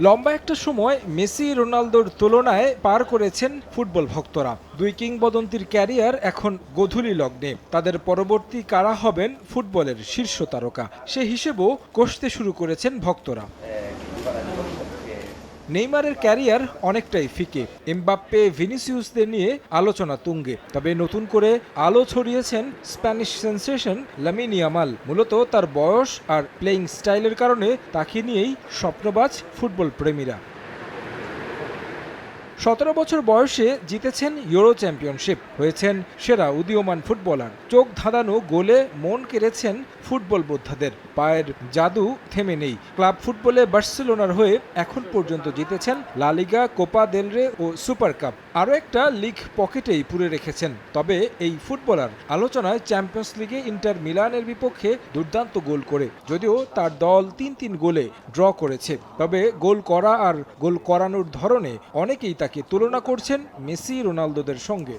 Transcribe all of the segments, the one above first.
লম্বা একটা সময় মেসি রোনালদোর তুলনায় পার করেছেন ফুটবল ভক্তরা। দুই কিংবদন্তির ক্যারিয়ার এখন গধুলি লগ্নে। তাদের পরবর্তী কারা হবেন ফুটবলের শীর্ষ তারকা? সে হিসেবেও কষতে শুরু করেছেন ভক্তরা। নেইমারের ক্যারিয়ার অনেকটাই ফিকে। এমবাপ্পে ভিনিসিউসদের নিয়ে আলোচনা তুঙ্গে। তবে নতুন করে আলো ছড়িয়েছেন স্প্যানিশ সেন্সেশন লামিনিয়ামাল মূলত তার বয়স আর প্লেয়িং স্টাইলের কারণে তাকে নিয়েই স্বপ্নবাজ ফুটবল প্রেমীরা সতেরো বছর বয়সে জিতেছেন ইউরো চ্যাম্পিয়নশিপ, হয়েছেন সেরা উদীয়মান ফুটবলার। চোখ ধাঁধানো গোলে মন কেড়েছেন ফুটবল বোদ্ধাদের। পায়ের জাদু থেমে নেই। ক্লাব ফুটবলে বার্সেলোনার হয়ে এখন পর্যন্ত জিতেছেন La Liga Copa del Rey ও সুপার কাপ। আরও একটা লিগ পকেটেই পুরে রেখেছেন। তবে এই ফুটবলার আলোচনায় চ্যাম্পিয়ন্স লিগে ইন্টার মিলানের বিপক্ষে দুর্দান্ত গোল করে, যদিও তার দল তিন তিন গোলে ড্র করেছে। তবে গোল করা আর গোল করানোর ধরনে অনেকেই তাকে তুলনা করছেন মেসি রোনালদোদের সঙ্গে।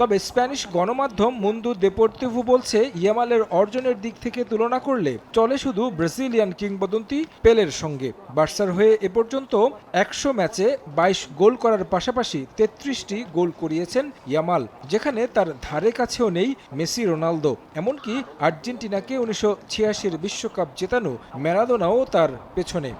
তবে স্প্যানিশ গণমাধ্যম মুন্দু দেপোর্তিভো বলছে, ইয়ামালের অর্জনের দিক থেকে তুলনা করলে চলে শুধু ব্রাজিলিয়ান কিংবদন্তি পেলের সঙ্গে। বার্সার হয়ে এ পর্যন্ত একশো ম্যাচে বাইশ গোল করার পাশাপাশি তেত্রিশটি গোল করিয়েছেন ইয়ামাল, যেখানে তার ধারে কাছেও নেই মেসি রোনালদো। এমনকি আর্জেন্টিনাকে উনিশশো ছিয়াশির বিশ্বকাপ জেতানো ম্যারাদোনাও তার পেছনে।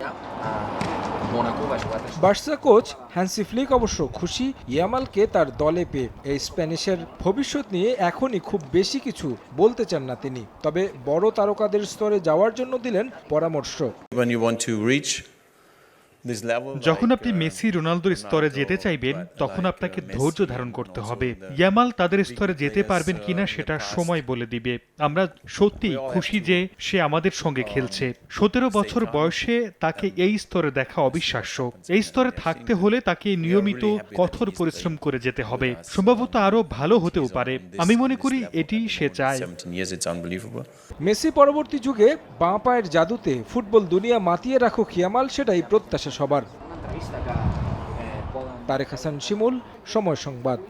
বার্সা কোচ হ্যান্সি ফ্লিক অবশ্য খুশি ইয়ামালকে তার দলে পেয়ে। এই স্প্যানিশের ভবিষ্যৎ নিয়ে এখনই খুব বেশি কিছু বলতে চান না তিনি। তবে বড় তারকাদের স্তরে যাওয়ার জন্য দিলেন পরামর্শ। যখন আপনি uh, মেসি রোনালদোর স্তরে যেতে চাইবেন তখন আপনাকে ধৈর্য ধারণ করতে হবে। ইয়ামাল তাদের স্তরে যেতে পারবেন কিনা সেটা সময় বলে দিবে। আমরা সত্যি খুশি যে সে আমাদের সঙ্গে খেলছে। সতেরো বছর বয়সে তাকে এই স্তরে দেখা অবিশ্বাস্য। এই স্তরে থাকতে হলে তাকে নিয়মিত কঠোর পরিশ্রম করে যেতে হবে। সম্ভবত আরও ভালো হতেও পারে। আমি মনে করি এটি সে চায়। 17 years it's unbelievable. মেসি পরবর্তী যুগে বাঁ পায়ের জাদুতে ফুটবল দুনিয়া মাতিয়ে রাখুক ইয়ামাল সেটাই প্রত্যাশা সবার। তারেক হাসান শিমুল সময় সংবাদ।